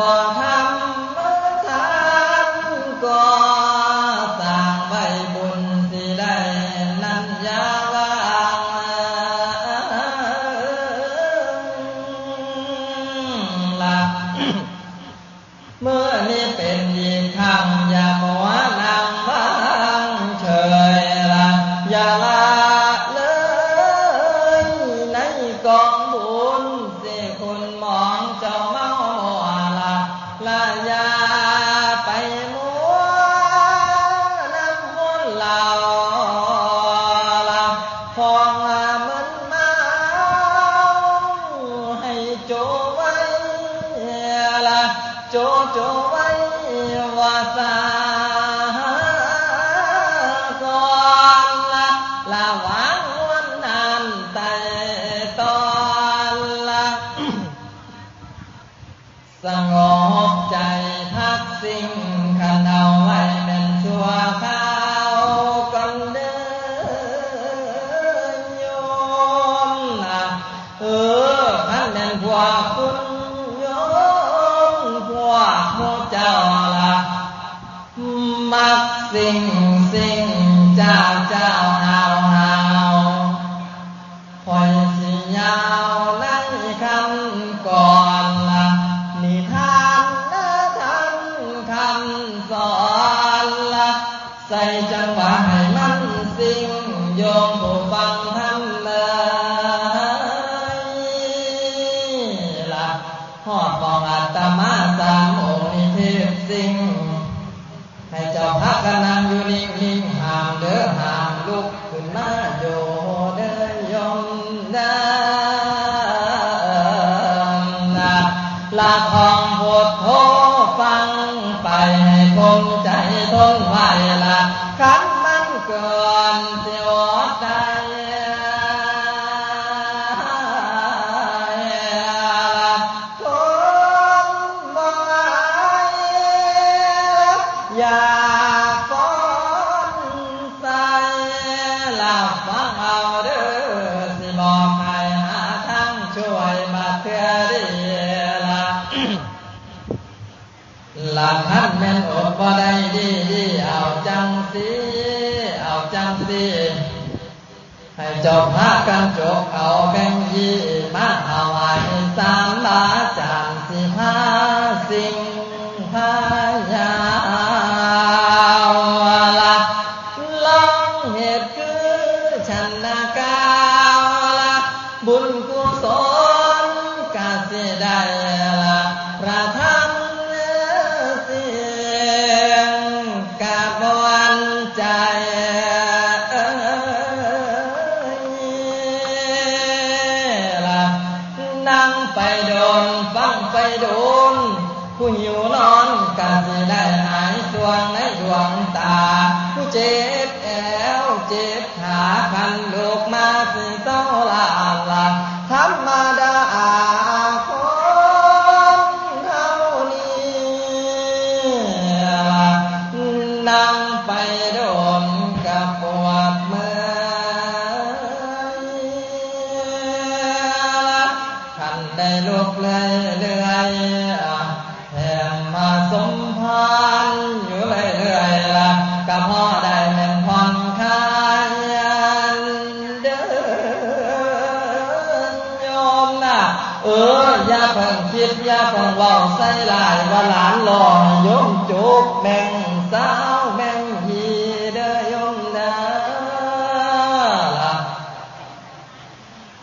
บ่ทำเมื่อทำก่อสร้างบุญสิได้นั้นยาวางละเมื่อนี้เป็นยีกข้างยา sing, sing. พอง đi đi ao chăng tí ao chăng tí. Hay chọc ha căn chọc ao canh gì má ao ai san ba chàng si ha sinh วงตาเจ็บแอวเจ็บ ยาเพิ่งคิดอยาเพิ่งว่าใส่ลายว่าหลานหล่อยมจุกแมงสาวแมงฮีเด้อยมนาละ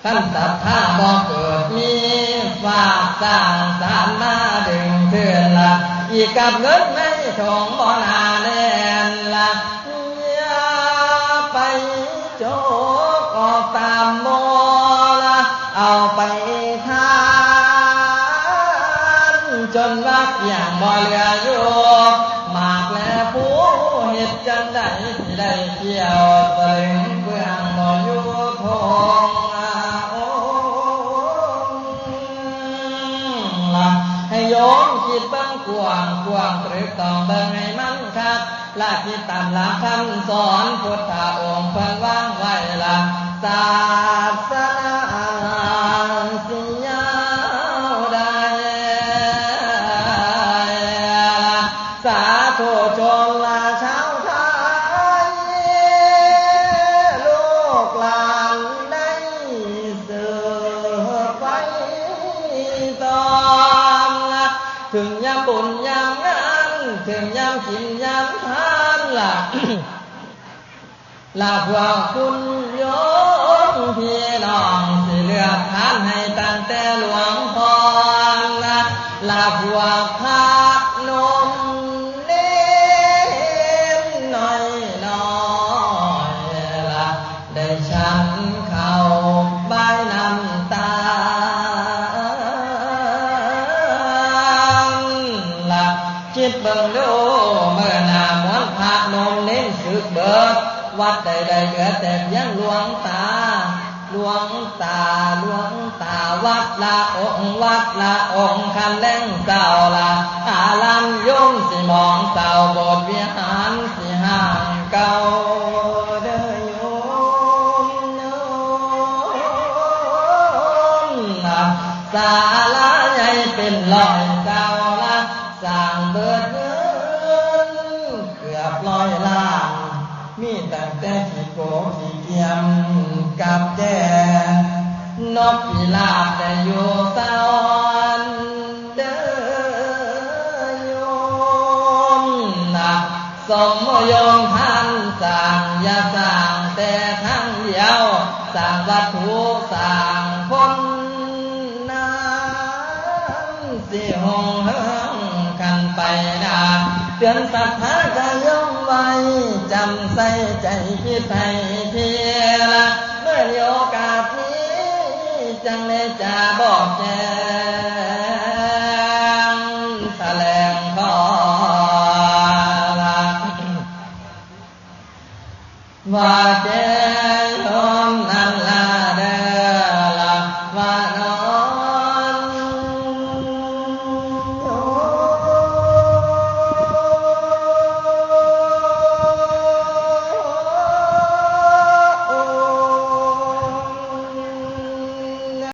ขั้นตัดท่าบอกเกิดมีฝากสร้างสารมาดึงเถื่อนล่ะอีกกับเงินไม่ถงบ่นาแน่นล่ะยาไปโจกออกตามโมล่ะเอาไป นรักอย่างบ่เหลืออยู่มากแล้วผู้เห็ดจันใด้ได้เที่ยวตะลึงเบื้องบ่อยู่ทงโอ้ให้โยมคิดบ้างกวางกวางตรึกต้องเบิ่งให้มันคับลาที่ตามหลักคำสอนพุทธองค์เพิ่นวางไว้ละศาสนา สาธุชนละชาวไทยลูกหลานได้สืบไปต่อถึงยามบุญยามงานถึงยามกินยามทานล่ะลาพวกคุณโยมพี่น้องสิเลือกทานให้ตั้งแต่หลวงพ่อละลาพวกพร เมื่อนามวนพระนมเน้นสึกเบิด วัดใดๆเหลือแต่ยังหลวงตาหลวงตาหลวงตาวัดละองค์วัดละองค์คันเร่งเศร้าละอาลันยงสิมองเศร้าโบสถ์วิหา มีตั้งแต่ขี้โกขี้เกียมกับแจนกพิราบได้อยู่สวรรค์เด้อโยมนะสมโยมท่านสั่งอย่าสั่งแต่ครั้งเดียวสั่งวัตถุสั่งคนนั้นสิหงเฮิงกันไปนา เตือนศรัทธาจะยอมไว้จำใส่ใจพี่ให้เทียละเมื่อโอกาสนี้จังเลยจะบอกแก